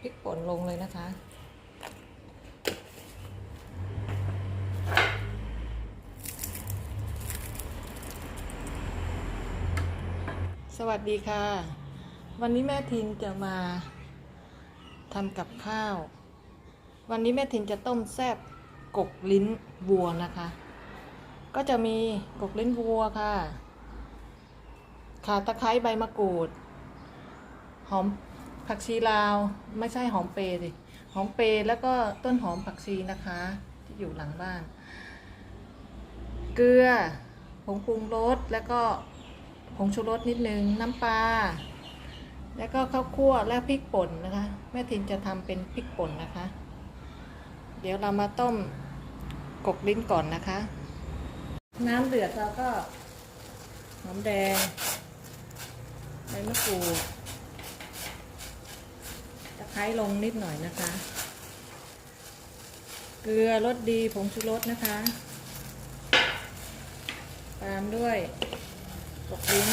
พริกป่นลงเลยนะคะ สวัสดีค่ะ วันนี้แม่ทินจะมาทำกับข้าว วันนี้แม่ทินจะต้มแซบกกลิ้นวัวนะคะ ก็จะมีกกลิ้นวัวค่ะ ขาตะไคร้ใบมะกรูด หอม ผักชีลาวไม่ใช่หอมเปรย์สิหอมเปรย์แล้วก็ต้นหอมผักชีนะคะ ที่อยู่หลังบ้าน เกลือผงปรุงรสแล้วก็ผงชูรสนิดนึงน้ำปลาแล้วก็ข้าวคั่วและพริกป่นนะคะ แม่ทินจะทำเป็นพริกป่นนะคะ เดี๋ยวเรามาต้มกกลิ้นก่อนนะคะ น้ำเดือดเราก็หอมแดงใบมะกรูด ร้ลงนิดหน่อยนะคะ เกลือรสดีผงชูรสนะคะ ตามด้วยกกลิ้น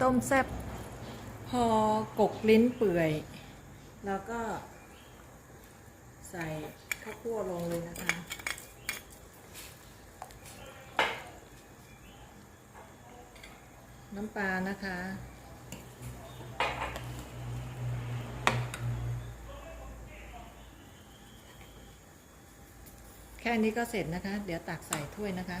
ต้มแซ่บ พอกกลิ้นเปื่อยแล้วก็ใส่ข้าวคั่วลงเลยนะคะน้ำปลานะคะ แค่นี้ก็เสร็จนะคะ เดี๋ยวตักใส่ถ้วยนะคะ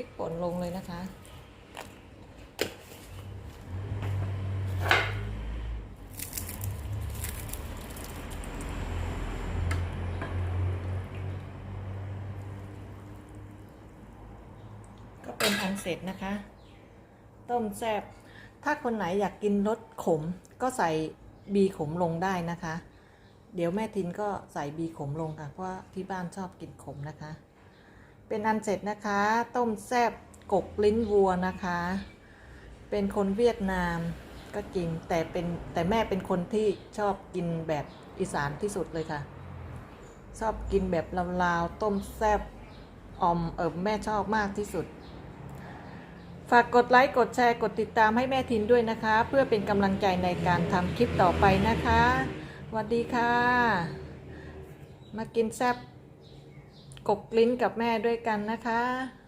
ริกป่นลงเลยนะคะ ก็เป็นอันเสร็จนะคะ ต้มแซบถ้าคนไหนอยากกินรสขมก็ใส่บีขมลงได้นะคะ เดี๋ยวแม่ทินก็ใส่บีขมลงค่ะ เพราะว่าที่บ้านชอบกินขมนะคะ เป็นอันเสร็จนะคะ ต้มแซบกกลิ้นวัวนะคะ เป็นคนเวียดนามก็จริงแต่เป็นแต่แม่เป็นคนที่ชอบกินแบบอีสานที่สุดเลยค่ะ ชอบกินแบบลาวๆต้มแซบออมเออแม่ชอบมากที่สุด ฝากกดไลค์กดแชร์กดติดตามให้แม่ทินด้วยนะคะ เพื่อเป็นกำลังใจในการทำคลิปต่อไปนะคะสวัสดีค่ะ มากินแซบ กกลิ้นกับแม่ด้วยกันนะคะ